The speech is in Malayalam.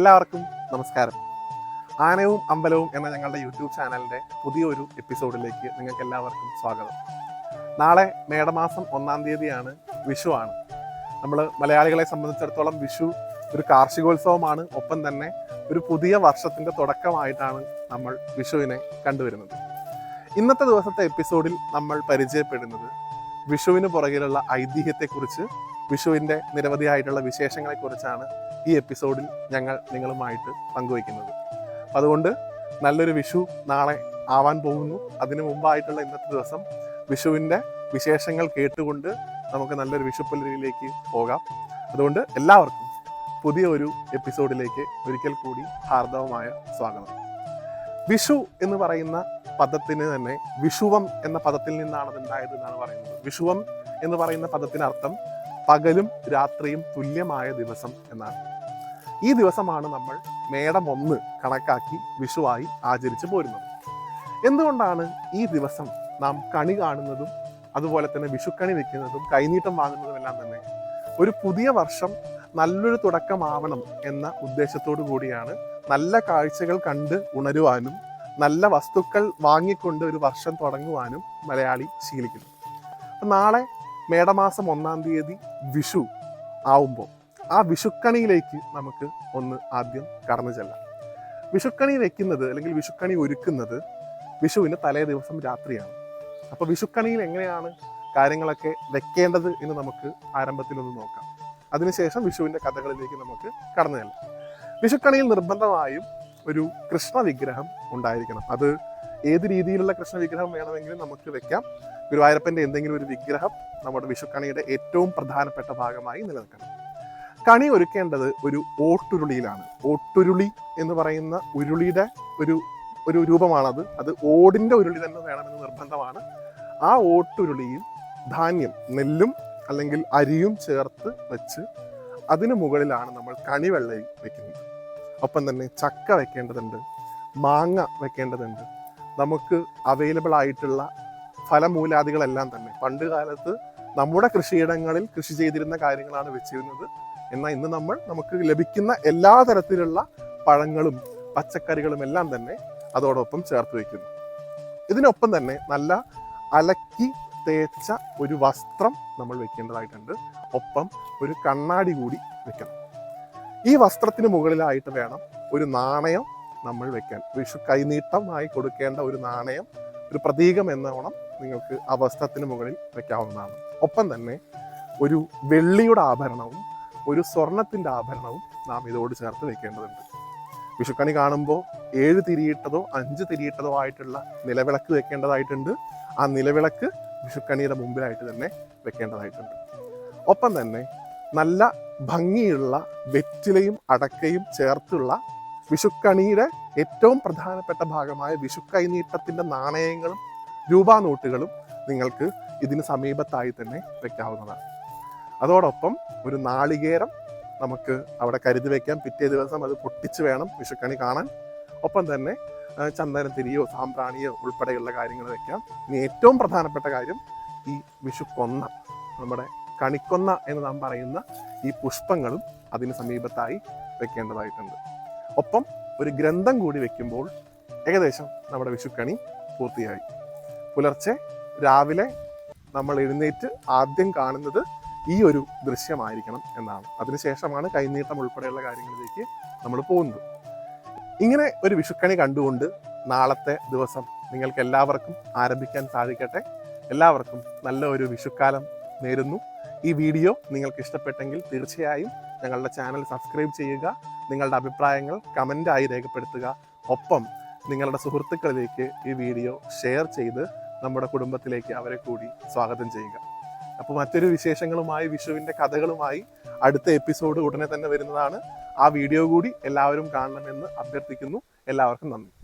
എല്ലാവർക്കും നമസ്കാരം. ആനവും അമ്പലവും എന്ന ഞങ്ങളുടെ യൂട്യൂബ് ചാനലിന്റെ പുതിയൊരു എപ്പിസോഡിലേക്ക് നിങ്ങൾക്ക് എല്ലാവർക്കും സ്വാഗതം. നാളെ മേടമാസം ഒന്നാം തീയതിയാണ് വിഷു ആണ്. നമ്മൾ മലയാളികളെ സംബന്ധിച്ചിടത്തോളം വിഷു ഒരു കാർഷികോത്സവമാണ്. ഒപ്പം തന്നെ ഒരു പുതിയ വർഷത്തിന്റെ തുടക്കമായിട്ടാണ് നമ്മൾ വിഷുവിനെ കണ്ടുവരുന്നത്. ഇന്നത്തെ ദിവസത്തെ എപ്പിസോഡിൽ നമ്മൾ പരിചയപ്പെടുന്നത് വിഷുവിന് പുറകിലുള്ള ഐതിഹ്യത്തെക്കുറിച്ച് വിഷുവിന്റെ നിരവധിയായിട്ടുള്ള വിശേഷങ്ങളെക്കുറിച്ചാണ് ഈ എപ്പിസോഡിൽ ഞങ്ങൾ നിങ്ങളുമായിട്ട് പങ്കുവയ്ക്കുന്നത്. അതുകൊണ്ട് നല്ലൊരു വിഷു നാളെ ആവാൻ പോകുന്നു. അതിനു മുമ്പായിട്ടുള്ള ഇന്നത്തെ ദിവസം വിഷുവിന്റെ വിശേഷങ്ങൾ കേട്ടുകൊണ്ട് നമുക്ക് നല്ലൊരു വിഷുപ്പുലരിയിലേക്ക് പോകാം. അതുകൊണ്ട് എല്ലാവർക്കും പുതിയ ഒരു എപ്പിസോഡിലേക്ക് ഒരിക്കൽ കൂടി ഹാർദവമായ സ്വാഗതം. വിഷു എന്ന് പറയുന്ന പദത്തിന് തന്നെ വിഷുവം എന്ന പദത്തിൽ നിന്നാണ് അതുണ്ടായത് എന്നാണ് പറയുന്നത്. വിഷുവം എന്ന് പറയുന്ന പദത്തിനർത്ഥം പകലും രാത്രിയും തുല്യമായ ദിവസം എന്നാണ്. ഈ ദിവസമാണ് നമ്മൾ മേടം ഒന്ന് കണക്കാക്കി വിഷുവായി ആചരിച്ചു പോരുന്നത്. എന്തുകൊണ്ടാണ് ഈ ദിവസം നാം കണി കാണുന്നതും അതുപോലെ തന്നെ വിഷുക്കണി വെക്കുന്നതും കൈനീട്ടം വാങ്ങുന്നതും എല്ലാം തന്നെ ഒരു പുതിയ വർഷം നല്ലൊരു തുടക്കമാവണം എന്ന ഉദ്ദേശത്തോടു കൂടിയാണ് നല്ല കാഴ്ചകൾ കണ്ട് ഉണരുവാനും നല്ല വസ്തുക്കൾ വാങ്ങിക്കൊണ്ട് ഒരു വർഷം തുടങ്ങുവാനും മലയാളി ശീലിക്കുന്നു. അപ്പം നാളെ മേടമാസം ഒന്നാം തീയതി വിഷു ആവുമ്പോൾ ആ വിഷുക്കണിയിലേക്ക് നമുക്ക് ഒന്ന് ആദ്യം കടന്നു ചെല്ലാം. വിഷുക്കണി വെക്കുന്നത് അല്ലെങ്കിൽ വിഷുക്കണി ഒരുക്കുന്നത് വിഷുവിന് തലേ ദിവസം രാത്രിയാണ്. അപ്പോൾ വിഷുക്കണിയിൽ എങ്ങനെയാണ് കാര്യങ്ങളൊക്കെ വെക്കേണ്ടത് എന്ന് നമുക്ക് ആരംഭത്തിലൊന്ന് നോക്കാം. അതിനുശേഷം വിഷുവിന്റെ കഥകളിലേക്ക് നമുക്ക് കടന്നു ചെല്ലാം. വിഷുക്കണിയിൽ നിർബന്ധമായും ഒരു കൃഷ്ണ വിഗ്രഹം ഉണ്ടായിരിക്കണം. അത് ഏത് രീതിയിലുള്ള കൃഷ്ണ വിഗ്രഹം വേണമെങ്കിലും നമുക്ക് വെക്കാം. ഗുരുവായൂരപ്പന്റെ എന്തെങ്കിലും ഒരു വിഗ്രഹം നമ്മുടെ വിഷുക്കണിയുടെ ഏറ്റവും പ്രധാനപ്പെട്ട ഭാഗമായി നിലനിൽക്കണം. കണി ഒരുക്കേണ്ടത് ഒരു ഓട്ടുരുളിയിലാണ്. ഓട്ടുരുളി എന്ന് പറയുന്ന ഉരുളിയുടെ ഒരു ഒരു രൂപമാണത്. അത് ഓടിന്റെ ഉരുളി തന്നെ വേണമെന്ന് നിർബന്ധമാണ്. ആ ഓട്ടുരുളിയിൽ ധാന്യം നെല്ലും അല്ലെങ്കിൽ അരിയും ചേർത്ത് വെച്ച് അതിനു മുകളിലാണ് നമ്മൾ കണിവെള്ളയും വെക്കുന്നത്. ഒപ്പം തന്നെ ചക്ക വെക്കേണ്ടതുണ്ട് മാങ്ങ വെക്കേണ്ടതുണ്ട്. നമുക്ക് അവൈലബിൾ ആയിട്ടുള്ള ഫലമൂലാദികളെല്ലാം തന്നെ. പണ്ട് കാലത്ത് നമ്മുടെ കൃഷിയിടങ്ങളിൽ കൃഷി ചെയ്തിരുന്ന കാര്യങ്ങളാണ് വെച്ചിരുന്നത്. എന്നാൽ ഇന്ന് നമ്മൾ നമുക്ക് ലഭിക്കുന്ന എല്ലാ തരത്തിലുള്ള പഴങ്ങളും പച്ചക്കറികളും എല്ലാം തന്നെ അതോടൊപ്പം ചേർത്ത് വയ്ക്കുന്നു ഇതിനൊപ്പം തന്നെ നല്ല അലക്കി തേച്ച ഒരു വസ്ത്രം നമ്മൾ വെക്കേണ്ടതായിട്ടുണ്ട്. ഒപ്പം ഒരു കണ്ണാടി കൂടി വെക്കണം. ഈ വസ്ത്രത്തിന് മുകളിലായിട്ട് വേണം ഒരു നാണയം നമ്മൾ വെക്കാൻ. വിഷു കൈനീട്ടമായി കൊടുക്കേണ്ട ഒരു നാണയം ഒരു പ്രതീകം എന്നോണം നിങ്ങൾക്ക് ആ വസ്ത്രത്തിന് മുകളിൽ വെക്കാവുന്നതാണ്. ഒപ്പം തന്നെ ഒരു വെള്ളിയുടെ ആഭരണവും ഒരു സ്വർണത്തിന്റെ ആഭരണവും നാം ഇതോട് ചേർത്ത് വെക്കേണ്ടതുണ്ട്. വിഷുക്കണി കാണുമ്പോൾ ഏഴ് തിരിയിട്ടതോ അഞ്ച് തിരിയിട്ടതോ ആയിട്ടുള്ള നിലവിളക്ക് വെക്കേണ്ടതായിട്ടുണ്ട്. ആ നിലവിളക്ക് വിഷുക്കണിയുടെ മുമ്പിലായിട്ട് തന്നെ വെക്കേണ്ടതായിട്ടുണ്ട്. ഒപ്പം തന്നെ നല്ല ഭംഗിയുള്ള വെറ്റിലയും അടക്കയും ചേർത്തുള്ള വിഷുക്കണിയുടെ ഏറ്റവും പ്രധാനപ്പെട്ട ഭാഗമായ വിഷുക്കൈനീട്ടത്തിന്റെ നാണയങ്ങളും രൂപാനോട്ടുകളും നിങ്ങൾക്ക് ഇതിന് സമീപത്തായി തന്നെ വെക്കാവുന്നതാണ്. അതോടൊപ്പം ഒരു നാളികേരം നമുക്ക് അവിടെ കരുതി വയ്ക്കാം പിറ്റേ ദിവസം അത് പൊട്ടിച്ച് വേണം വിഷുക്കണി കാണാൻ. ഒപ്പം തന്നെ ചന്ദനത്തിരിയോ സാമ്പ്രാണിയോ ഉൾപ്പെടെയുള്ള കാര്യങ്ങൾ വയ്ക്കാം ഇനി ഏറ്റവും പ്രധാനപ്പെട്ട കാര്യം ഈ വിഷുക്കൊന്ന നമ്മുടെ കണിക്കൊന്ന എന്ന് നാം പറയുന്ന ഈ പുഷ്പങ്ങളും അതിന് സമീപത്തായി വെക്കേണ്ടതായിട്ടുണ്ട്. ഒപ്പം ഒരു ഗ്രന്ഥം കൂടി വെക്കുമ്പോൾ ഏകദേശം നമ്മുടെ വിഷുക്കണി പൂർത്തിയായി. പുലർച്ചെ രാവിലെ നമ്മൾ എഴുന്നേറ്റ് ആദ്യം കാണുന്നത് ഈ ഒരു ദൃശ്യമായിരിക്കണം എന്നാണ്. അതിനുശേഷമാണ് കൈനീട്ടം ഉൾപ്പെടെയുള്ള കാര്യങ്ങളിലേക്ക് നമ്മൾ പോകുന്നത്. ഇങ്ങനെ ഒരു വിഷുക്കണി കണ്ടുകൊണ്ട് നാളത്തെ ദിവസം നിങ്ങൾക്ക് എല്ലാവർക്കും ആരംഭിക്കാൻ സാധിക്കട്ടെ. എല്ലാവർക്കും നല്ല ഒരു വിഷുക്കാലം നേരുന്നു. ഈ വീഡിയോ നിങ്ങൾക്ക് ഇഷ്ടപ്പെട്ടെങ്കിൽ തീർച്ചയായും ഞങ്ങളുടെ ചാനൽ സബ്സ്ക്രൈബ് ചെയ്യുക നിങ്ങളുടെ അഭിപ്രായങ്ങൾ കമന്റായി രേഖപ്പെടുത്തുക. ഒപ്പം നിങ്ങളുടെ സുഹൃത്തുക്കളിലേക്ക് ഈ വീഡിയോ ഷെയർ ചെയ്ത് നമ്മുടെ കുടുംബത്തിലേക്ക് അവരെ കൂടി സ്വാഗതം ചെയ്യുക. അപ്പോൾ മറ്റൊരു വിശേഷങ്ങളുമായി വിഷുവിന്റെ കഥകളുമായി അടുത്ത എപ്പിസോഡ് ഉടനെ തന്നെ വരുന്നതാണ്. ആ വീഡിയോ കൂടി എല്ലാവരും കാണണമെന്ന് അഭ്യർത്ഥിക്കുന്നു. എല്ലാവർക്കും നന്ദി.